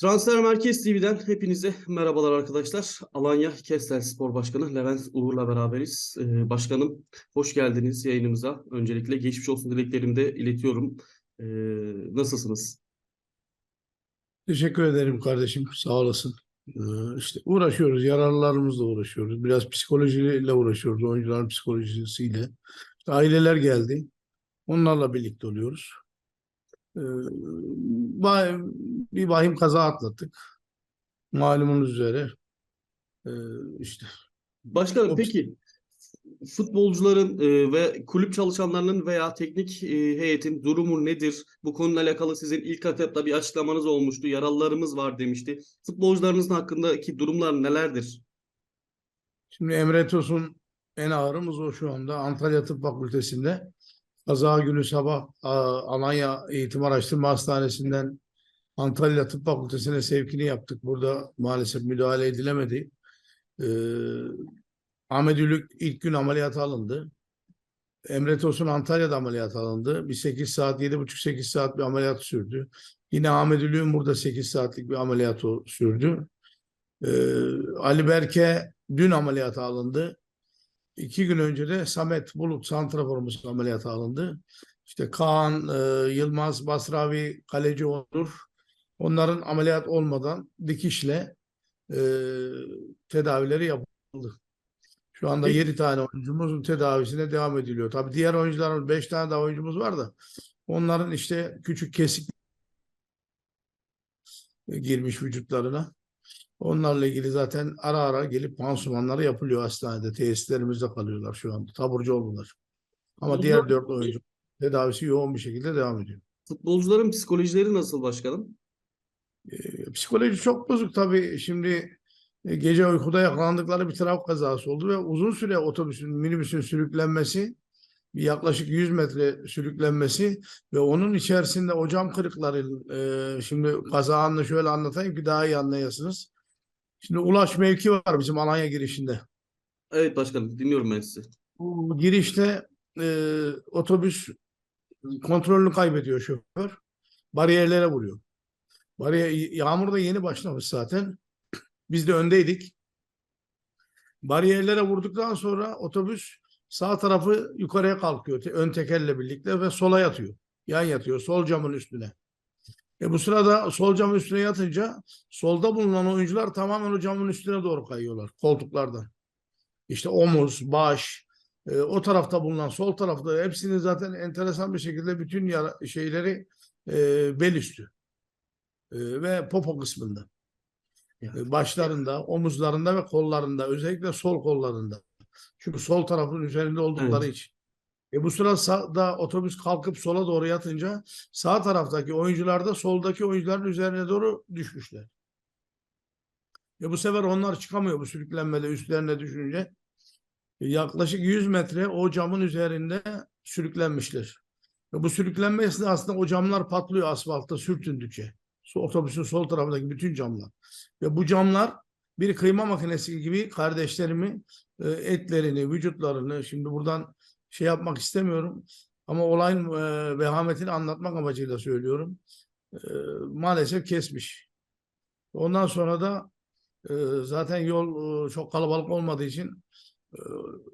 Transfer Merkez TV'den hepinize merhabalar arkadaşlar. Alanya Kestel Spor Başkanı Levent Uğur'la beraberiz. Ee, başkanım hoş geldiniz yayınımıza. Öncelikle geçmiş olsun dileklerimi de iletiyorum. Ee, nasılsınız? Teşekkür ederim kardeşim. Sağ olasın. Ee, işte uğraşıyoruz. Yararlarımızla uğraşıyoruz. Biraz psikolojiyle uğraşıyoruz. Oyuncuların psikolojisiyle. İşte aileler geldi. Onlarla birlikte oluyoruz. Ee, bir vahim kaza atlattık. Malumunuz üzere. Ee, işte Başkanım Çok- peki futbolcuların e, ve kulüp çalışanlarının veya teknik e, heyetin durumu nedir? Bu konuyla alakalı sizin ilk etapta bir açıklamanız olmuştu. Yaralılarımız var demişti. Futbolcularınızın hakkındaki durumlar nelerdir? Şimdi Emre Tosun en ağırımız o şu anda. Antalya Tıp Fakültesi'nde. Kaza günü sabah Alanya Eğitim Araştırma Hastanesi'nden Antalya Tıp Fakültesi'ne sevkini yaptık. Burada maalesef müdahale edilemedi. Ee, Ahmet Ülük ilk gün ameliyata alındı. Emre Tosun Antalya'da ameliyata alındı. Bir 8 saat, 7,5-8 saat bir ameliyat sürdü. Yine Ahmet Ülük'ün burada 8 saatlik bir ameliyatı sürdü. Ee, Ali Berke dün ameliyata alındı. İki gün önce de Samet Bulut santraforumuz ameliyata alındı. İşte Kaan, e, Yılmaz, Basravi, Kaleci Onur. Onların ameliyat olmadan dikişle e, tedavileri yapıldı. Şu anda Peki. 7 tane oyuncumuzun tedavisine devam ediliyor. Tabii diğer oyuncularımız 5 tane daha oyuncumuz var da onların işte küçük kesik girmiş vücutlarına. Onlarla ilgili zaten ara ara gelip pansumanları yapılıyor hastanede. Tesislerimizde kalıyorlar şu anda. Taburcu oldular. Ama Bunlar- diğer dört oyuncu tedavisi yoğun bir şekilde devam ediyor. Futbolcuların psikolojileri nasıl başkanım? Ee, psikoloji çok bozuk tabii. Şimdi e, gece uykuda yakalandıkları bir trafik kazası oldu ve uzun süre otobüsün, minibüsün sürüklenmesi, yaklaşık 100 metre sürüklenmesi ve onun içerisinde o cam kırıkları, e, şimdi kaza anını şöyle anlatayım ki daha iyi anlayasınız. Şimdi Ulaş mevki var bizim Alanya girişinde. Evet başkanım dinliyorum ben sizi. Bu girişte e, otobüs kontrolünü kaybediyor şoför. Bariyerlere vuruyor. Bariyer, yağmur da yeni başlamış zaten. Biz de öndeydik. Bariyerlere vurduktan sonra otobüs sağ tarafı yukarıya kalkıyor. Ön tekerle birlikte ve sola yatıyor. Yan yatıyor. Sol camın üstüne. E bu sırada sol camın üstüne yatınca solda bulunan oyuncular tamamen o camın üstüne doğru kayıyorlar. Koltuklardan. İşte omuz, baş, e, o tarafta bulunan sol tarafta hepsinin zaten enteresan bir şekilde bütün yara, şeyleri e, bel üstü E, ve popo kısmında. E, başlarında, omuzlarında ve kollarında özellikle sol kollarında. Çünkü sol tarafın üzerinde oldukları Evet. için. E bu sırada otobüs kalkıp sola doğru yatınca sağ taraftaki oyuncular da soldaki oyuncuların üzerine doğru düşmüşler. E bu sefer onlar çıkamıyor bu sürüklenmede üstlerine düşünce. E, yaklaşık 100 metre o camın üzerinde sürüklenmişler. Ve bu sürüklenme esnasında o camlar patlıyor asfaltta sürtündükçe. Otobüsün sol tarafındaki bütün camlar. Ve bu camlar bir kıyma makinesi gibi kardeşlerimi e, etlerini, vücutlarını şimdi buradan şey yapmak istemiyorum ama olayın e, vehametini anlatmak amacıyla söylüyorum. E, maalesef kesmiş. Ondan sonra da e, zaten yol e, çok kalabalık olmadığı için e,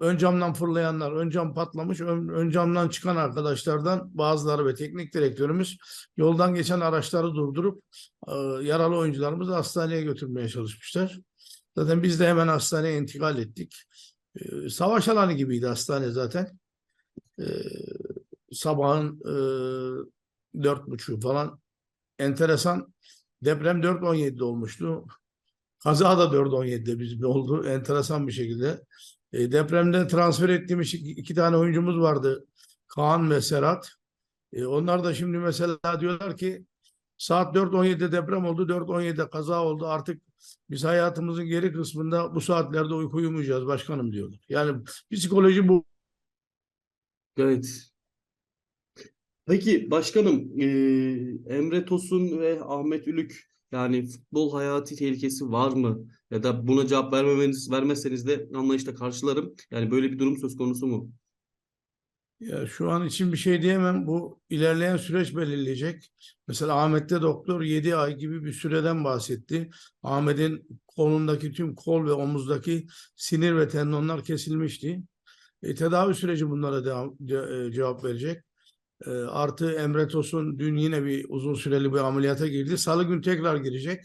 ön camdan fırlayanlar, ön cam patlamış, ön, ön camdan çıkan arkadaşlardan bazıları ve teknik direktörümüz yoldan geçen araçları durdurup e, yaralı oyuncularımızı hastaneye götürmeye çalışmışlar. Zaten biz de hemen hastaneye intikal ettik. E, savaş alanı gibiydi hastane zaten. E, sabahın e, dört buçuğu falan enteresan. Deprem 4.17'de olmuştu. Kaza da 4.17'de bizim oldu. Enteresan bir şekilde. E, depremde transfer ettiğimiz iki tane oyuncumuz vardı. Kaan ve Serhat. E, onlar da şimdi mesela diyorlar ki saat 4.17'de deprem oldu. 4.17'de kaza oldu. Artık biz hayatımızın geri kısmında bu saatlerde uyku uyumayacağız başkanım diyorlar. Yani psikoloji bu. Evet. Peki başkanım e, Emre Tosun ve Ahmet Ülük yani futbol hayati tehlikesi var mı? Ya da buna cevap vermemeniz vermezseniz de anlayışla karşılarım. Yani böyle bir durum söz konusu mu? Ya şu an için bir şey diyemem. Bu ilerleyen süreç belirleyecek. Mesela Ahmet'te doktor 7 ay gibi bir süreden bahsetti. Ahmet'in kolundaki tüm kol ve omuzdaki sinir ve tendonlar kesilmişti. E, tedavi süreci bunlara devam, ce- e, cevap verecek. E, artı Emre Tosun dün yine bir uzun süreli bir ameliyata girdi. Salı gün tekrar girecek.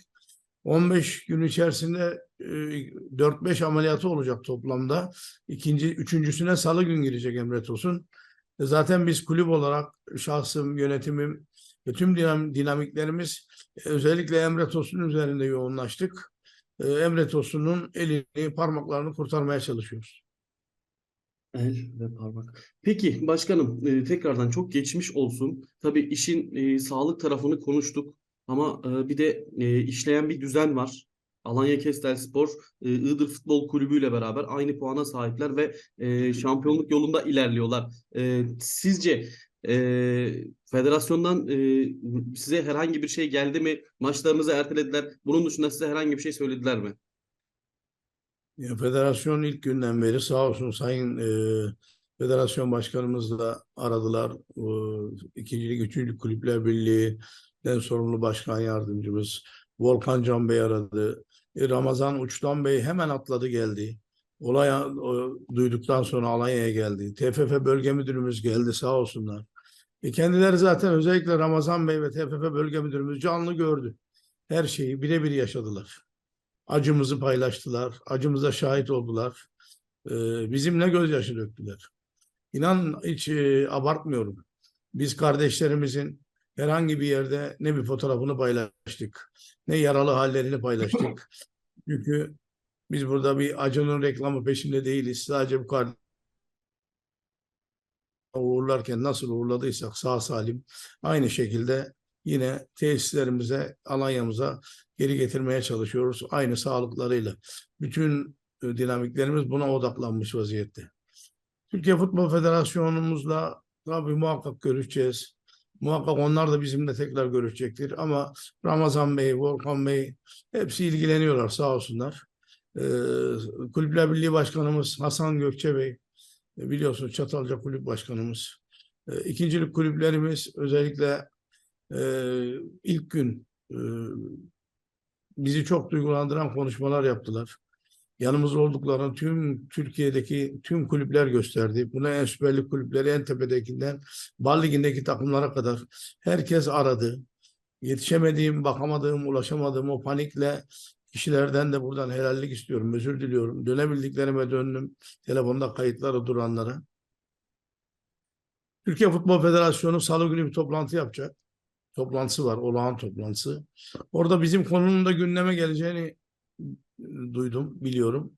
15 gün içerisinde e, 4-5 ameliyatı olacak toplamda. İkinci, üçüncüsüne salı gün girecek Emre Tosun. E, Zaten biz kulüp olarak şahsım, yönetimim ve tüm dinam- dinamiklerimiz e, özellikle Emre Tosun üzerinde yoğunlaştık. E, Emre Tosun'un elini, parmaklarını kurtarmaya çalışıyoruz. El ve parmak. Peki başkanım e, tekrardan çok geçmiş olsun. Tabii işin e, sağlık tarafını konuştuk ama e, bir de e, işleyen bir düzen var. Alanya Kestelspor e, Iğdır Futbol Kulübü ile beraber aynı puana sahipler ve e, şampiyonluk yolunda ilerliyorlar. E, sizce e, federasyondan e, size herhangi bir şey geldi mi? Maçlarınızı ertelediler. Bunun dışında size herhangi bir şey söylediler mi? Ya, federasyon ilk günden beri sağ olsun Sayın e, Federasyon Başkanımız da aradılar. E, İkincilik, Üçüncülük Kulüpler Birliği'den sorumlu başkan yardımcımız Volkan Can Bey aradı. E, Ramazan Uçtan Bey hemen atladı geldi. Olay duyduktan sonra Alanya'ya geldi. TFF Bölge Müdürümüz geldi sağ olsunlar. E, kendileri zaten özellikle Ramazan Bey ve TFF Bölge Müdürümüz canlı gördü. Her şeyi birebir yaşadılar acımızı paylaştılar, acımıza şahit oldular. Ee, bizimle gözyaşı döktüler. İnan hiç e, abartmıyorum. Biz kardeşlerimizin herhangi bir yerde ne bir fotoğrafını paylaştık, ne yaralı hallerini paylaştık. Çünkü biz burada bir acının reklamı peşinde değiliz. Sadece bu kardeş uğurlarken nasıl uğurladıysak sağ salim aynı şekilde yine tesislerimize, Alanya'mıza geri getirmeye çalışıyoruz. Aynı sağlıklarıyla. Bütün e, dinamiklerimiz buna odaklanmış vaziyette. Türkiye Futbol Federasyonumuzla tabii muhakkak görüşeceğiz. Muhakkak onlar da bizimle tekrar görüşecektir. Ama Ramazan Bey, Volkan Bey hepsi ilgileniyorlar sağ olsunlar. Ee, Kulüpler Birliği Başkanımız Hasan Gökçe Bey, e, biliyorsunuz Çatalca Kulüp Başkanımız. E, ikincilik kulüplerimiz özellikle e, ilk gün e, bizi çok duygulandıran konuşmalar yaptılar. Yanımızda olduklarını tüm Türkiye'deki tüm kulüpler gösterdi. Buna en Süper Lig kulüpleri en tepedekinden Bal Ligi'ndeki takımlara kadar herkes aradı. Yetişemediğim, bakamadığım, ulaşamadığım o panikle kişilerden de buradan helallik istiyorum. Özür diliyorum. Dönebildiklerime döndüm. Telefonda kayıtları duranlara. Türkiye Futbol Federasyonu salı günü bir toplantı yapacak. Toplantısı var, olağan toplantısı. Orada bizim konunun da gündeme geleceğini duydum, biliyorum.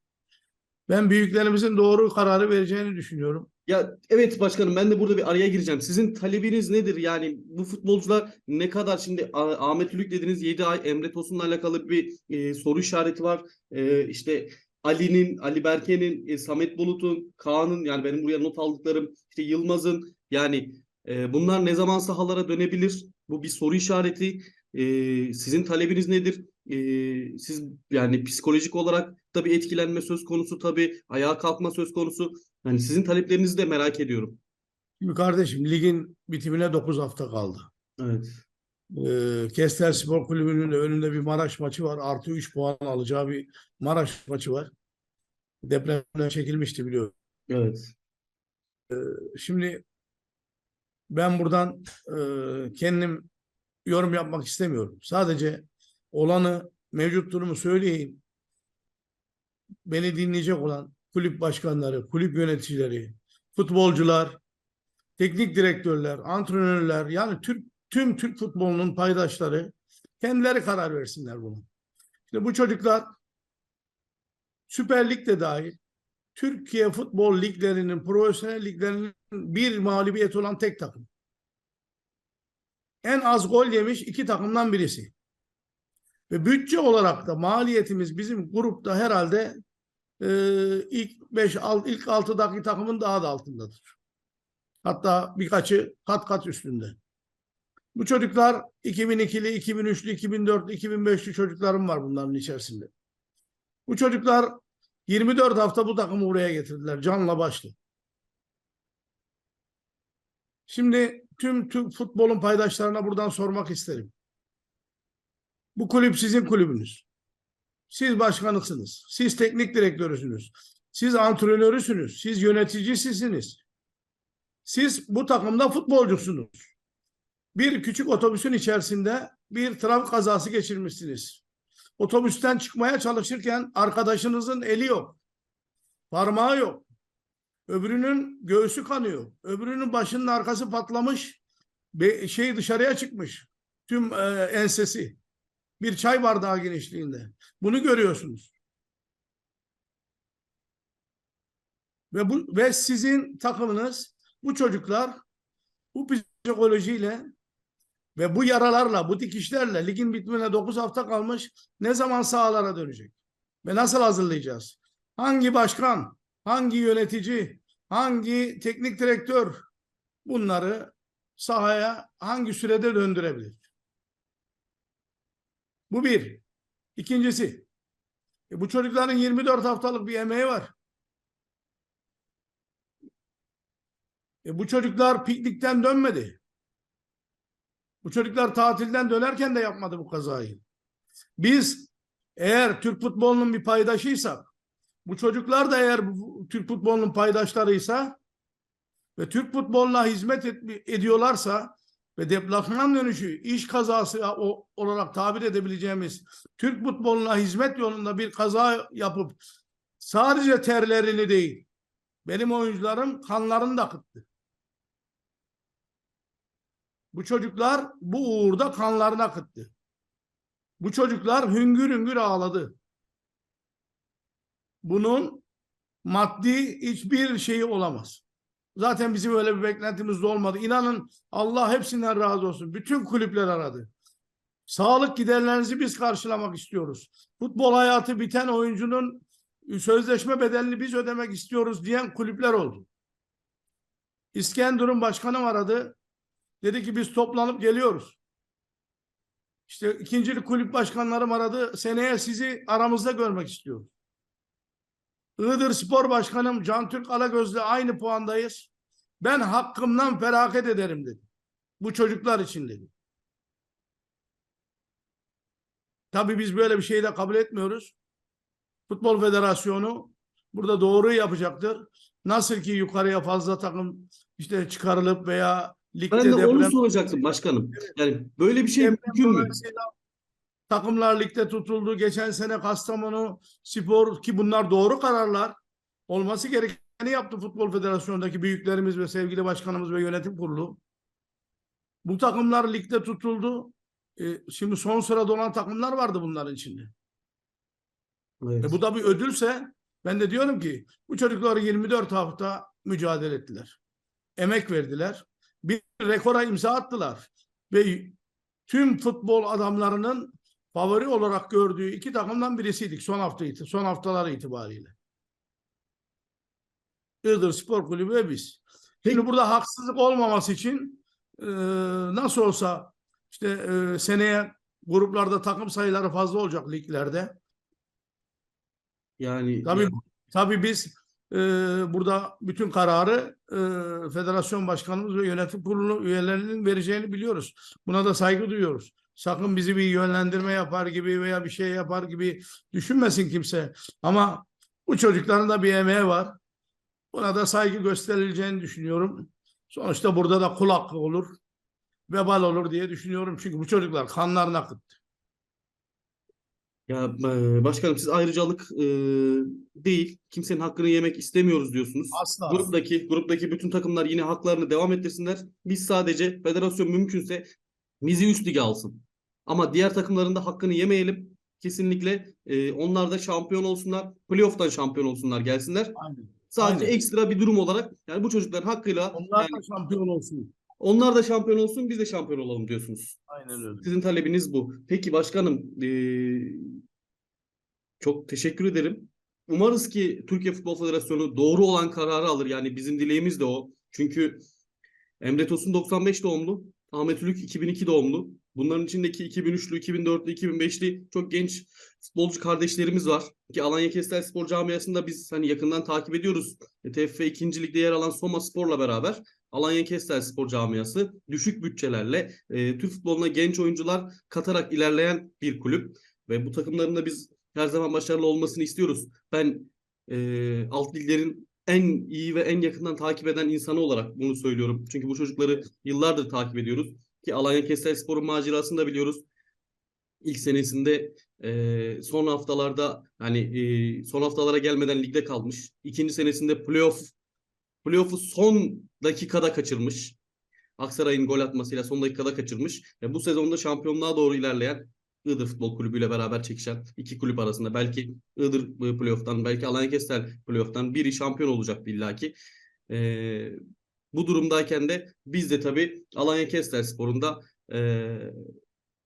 Ben büyüklerimizin doğru kararı vereceğini düşünüyorum. Ya evet başkanım ben de burada bir araya gireceğim. Sizin talebiniz nedir? Yani bu futbolcular ne kadar şimdi Ah- Ahmet Ülük dediniz 7 ay Emre Tosun'la alakalı bir e, soru işareti var. E, işte Ali'nin, Ali Berke'nin, e, Samet Bulut'un, Kaan'ın yani benim buraya not aldıklarım işte Yılmaz'ın yani e, bunlar ne zaman sahalara dönebilir? Bu bir soru işareti. E, sizin talebiniz nedir? E, siz yani psikolojik olarak da bir etkilenme söz konusu tabii ayağa kalkma söz konusu. Hani sizin taleplerinizi de merak ediyorum. Şimdi kardeşim ligin bitimine 9 hafta kaldı. Evet. Ee, Kestel Spor Kulübü'nün de önünde bir Maraş maçı var. Artı 3 puan alacağı bir Maraş maçı var. Depremden çekilmişti biliyorum. Evet. Şimdi ben buradan e, kendim yorum yapmak istemiyorum. Sadece olanı, mevcut durumu söyleyeyim. Beni dinleyecek olan kulüp başkanları, kulüp yöneticileri, futbolcular, teknik direktörler, antrenörler yani Türk, tüm Türk futbolunun paydaşları kendileri karar versinler bunu. Şimdi bu çocuklar Süper Lig de dahil Türkiye futbol liglerinin, profesyonel liglerinin bir mağlubiyet olan tek takım. En az gol yemiş iki takımdan birisi. Ve bütçe olarak da maliyetimiz bizim grupta herhalde e, ilk 5 ilk 6'daki takımın daha da altındadır. Hatta birkaçı kat kat üstünde. Bu çocuklar 2002'li, 2003'lü, 2004'lü, 2005'li çocuklarım var bunların içerisinde. Bu çocuklar 24 hafta bu takımı buraya getirdiler canla başla. Şimdi tüm Türk futbolun paydaşlarına buradan sormak isterim. Bu kulüp sizin kulübünüz. Siz başkanısınız. Siz teknik direktörüsünüz. Siz antrenörüsünüz. Siz yöneticisisiniz. Siz bu takımda futbolcusunuz. Bir küçük otobüsün içerisinde bir trafik kazası geçirmişsiniz. Otobüsten çıkmaya çalışırken arkadaşınızın eli yok. Parmağı yok. Öbürünün göğsü kanıyor. Öbürünün başının arkası patlamış. Şey dışarıya çıkmış. Tüm e, ensesi. Bir çay bardağı genişliğinde. Bunu görüyorsunuz. Ve bu ve sizin takımınız bu çocuklar bu psikolojiyle ve bu yaralarla, bu dikişlerle ligin bitmene 9 hafta kalmış ne zaman sahalara dönecek? Ve nasıl hazırlayacağız? Hangi başkan, hangi yönetici, hangi teknik direktör bunları sahaya hangi sürede döndürebilir? Bu bir. İkincisi, e bu çocukların 24 haftalık bir emeği var. E bu çocuklar piknikten dönmedi. Bu çocuklar tatilden dönerken de yapmadı bu kazayı. Biz eğer Türk futbolunun bir paydaşıysak, bu çocuklar da eğer Türk futbolunun paydaşlarıysa ve Türk futboluna hizmet et- ediyorlarsa ve deplasman dönüşü iş kazası olarak tabir edebileceğimiz Türk futboluna hizmet yolunda bir kaza yapıp sadece terlerini değil benim oyuncularım kanlarını da akıttı. Bu çocuklar bu uğurda kanlarını akıttı. Bu çocuklar hüngür hüngür ağladı. Bunun maddi hiçbir şeyi olamaz. Zaten bizim öyle bir beklentimiz de olmadı. İnanın Allah hepsinden razı olsun. Bütün kulüpler aradı. Sağlık giderlerinizi biz karşılamak istiyoruz. Futbol hayatı biten oyuncunun sözleşme bedelini biz ödemek istiyoruz diyen kulüpler oldu. İskenderun başkanım aradı. Dedi ki biz toplanıp geliyoruz. İşte ikincilik kulüp başkanlarım aradı. Seneye sizi aramızda görmek istiyoruz. Iğdır Spor Başkanım Can Türk Alagöz'le aynı puandayız. Ben hakkımdan feragat ederim dedi. Bu çocuklar için dedi. Tabii biz böyle bir şeyi de kabul etmiyoruz. Futbol Federasyonu burada doğruyu yapacaktır. Nasıl ki yukarıya fazla takım işte çıkarılıp veya ligde Ben de onu deprem- soracaktım başkanım. Yani böyle bir şey Deprem mümkün mü? Takımlar ligde tutuldu. Geçen sene Kastamonu Spor ki bunlar doğru kararlar. Olması gerekeni yaptı Futbol Federasyonu'ndaki büyüklerimiz ve sevgili başkanımız ve yönetim kurulu. Bu takımlar ligde tutuldu. E, şimdi son sırada olan takımlar vardı bunların içinde. Evet. E, bu da bir ödülse ben de diyorum ki bu çocuklar 24 hafta mücadele ettiler. Emek verdiler. Bir rekora imza attılar. Ve tüm futbol adamlarının favori olarak gördüğü iki takımdan birisiydik son hafta son haftalar itibariyle. Iğdır Spor Kulübü ve biz. Şimdi burada haksızlık olmaması için e, nasıl olsa işte e, seneye gruplarda takım sayıları fazla olacak liglerde. Yani Tabii yani tabii biz e, burada bütün kararı e, federasyon başkanımız ve yönetim kurulu üyelerinin vereceğini biliyoruz. Buna da saygı duyuyoruz. Sakın bizi bir yönlendirme yapar gibi veya bir şey yapar gibi düşünmesin kimse. Ama bu çocukların da bir emeği var. Buna da saygı gösterileceğini düşünüyorum. Sonuçta burada da kul hakkı olur. Vebal olur diye düşünüyorum. Çünkü bu çocuklar kanlarına akıttı. Ya e, başkanım siz ayrıcalık e, değil, kimsenin hakkını yemek istemiyoruz diyorsunuz. Asla. Gruptaki gruptaki bütün takımlar yine haklarını devam ettirsinler. Biz sadece federasyon mümkünse bizi üst lige alsın. Ama diğer takımların da hakkını yemeyelim. Kesinlikle e, onlar da şampiyon olsunlar. Playoff'tan şampiyon olsunlar, gelsinler. Aynen. Sadece Aynen. ekstra bir durum olarak yani bu çocukların hakkıyla Onlar yani da şampiyon olsun. Onlar da şampiyon olsun, biz de şampiyon olalım diyorsunuz. Aynen öyle. Sizin talebiniz bu. Peki başkanım, eee, çok teşekkür ederim. Umarız ki Türkiye Futbol Federasyonu doğru olan kararı alır. Yani bizim dileğimiz de o. Çünkü Emre Tosun 95 doğumlu, Ahmet Ülük 2002 doğumlu. Bunların içindeki 2003'lü, 2004'lü, 2005'li çok genç futbolcu kardeşlerimiz var. Ki Alanya Kestel Spor camiasında biz hani yakından takip ediyoruz. E, TFF 2. Lig'de yer alan Soma Spor'la beraber. Alanya Kestel Spor camiası düşük bütçelerle e, Türk futboluna genç oyuncular katarak ilerleyen bir kulüp ve bu takımların da biz her zaman başarılı olmasını istiyoruz. Ben e, alt liglerin en iyi ve en yakından takip eden insanı olarak bunu söylüyorum. Çünkü bu çocukları yıllardır takip ediyoruz. Ki Alanya Kestel Spor'un macerasını da biliyoruz. İlk senesinde e, son haftalarda hani e, son haftalara gelmeden ligde kalmış. İkinci senesinde playoff playoff'u son dakikada kaçırmış. Aksaray'ın gol atmasıyla son dakikada kaçırmış. Ve bu sezonda şampiyonluğa doğru ilerleyen Iğdır Futbol Kulübü ile beraber çekişen iki kulüp arasında belki Iğdır e, playoff'tan belki Alanya Kestel playoff'tan biri şampiyon olacak illaki. Ee, bu durumdayken de biz de tabii Alanya Kestel Spor'unda ee,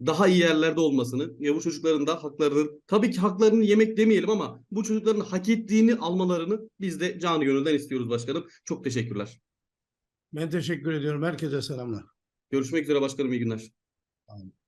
daha iyi yerlerde olmasını ve bu çocukların da haklarının tabii ki haklarını yemek demeyelim ama bu çocukların hak ettiğini almalarını biz de canı gönülden istiyoruz başkanım. Çok teşekkürler. Ben teşekkür ediyorum. Herkese selamlar. Görüşmek üzere başkanım iyi günler. Tamam.